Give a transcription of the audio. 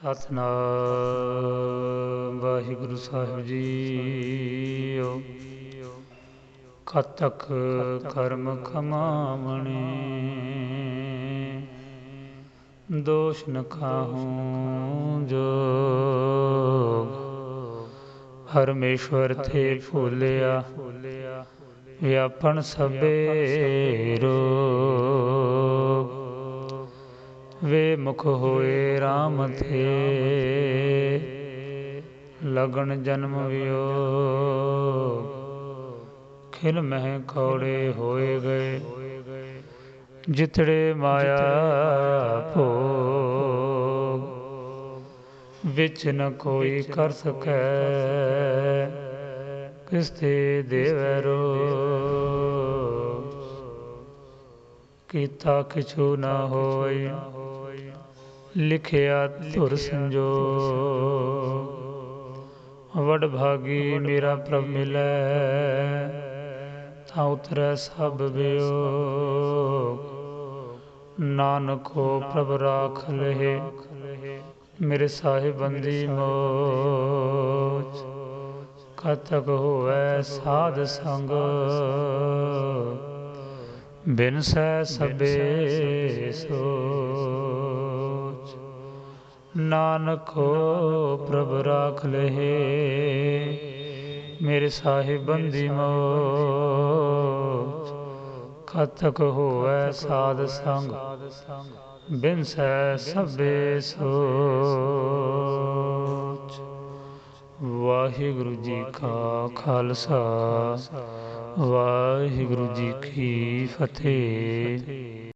ਸਤਨਾਮ। ਵਾਹਿਗੁਰੂ ਸਾਹਿਬ ਜੀਓ। ਕਤਕ ਕਰਮ ਖਮਾਮਣੇ ਦੋਸ਼ ਨ ਖਾਹੂੰ ਜੋਗ। ਪਰਮੇਸ਼ਵਰ ਤੇ ਭੁਲਿਆ। ਵਿਆਪਣ ਸਭੇ ਰੋ ਵੇ ਮੁਖ ਹੋਏ RAM ਥੇ। ਲਗਨ ਜਨਮ ਵਿਯੋਗ ਖਿਲ ਮਹਿ ਕੌੜੇ ਹੋਏ ਗਏ। ਜਿਤੜੇ ਮਾਇਆ ਭੋਗ, ਵਿੱਚ ਨ ਕੋਈ ਕਰ ਸਕੈ। ਕਿਸ ਤੇ ਦੇਵੈ ਰੋ ਕੀਤਾ ਕਿਛੂ ਨਾ ਹੋਈ ਲਿਖਿਆ ਧੁਰ ਸੰਜੋਗ ਵਡ ਭਾਗੀ ਮੇਰਾ ਪ੍ਰਭ ਮਿਲੈ ਤਾਂ ਉਤਰੈ ਸਭ ਵਿਯੋਗ ਨਾਨਕੋ ਪ੍ਰਭ ਰਾਖ ਲਹਿ ਮੇਰੇ ਸਾਹਿਬ ਬੰਦੀ ਮੋਚ ਕਤਕ ਹੋਵੈ ਸਾਧ ਸੰਗ ਬਿਨ ਸੈ ਸਭੇ ਸੋਚ ਨਾਨਕ ਪ੍ਰਭ ਰਾਖ ਲਹਿ, ਮੇਰੇ ਸਾਹਿਬ ਬੰਦੀ ਮੋਚ ਕਤਕ ਹੋਵੈ ਸਾਧ ਸੰਗ, ਬਿਨ ਸਭੇ ਸੋਚ। ਵਾਹਿਗੁਰੂ ਜੀ ਕਾ ਖਾਲਸਾ, ਵਾਹਿਗੁਰੂ ਜੀ ਕੀ ਫਤਿਹ।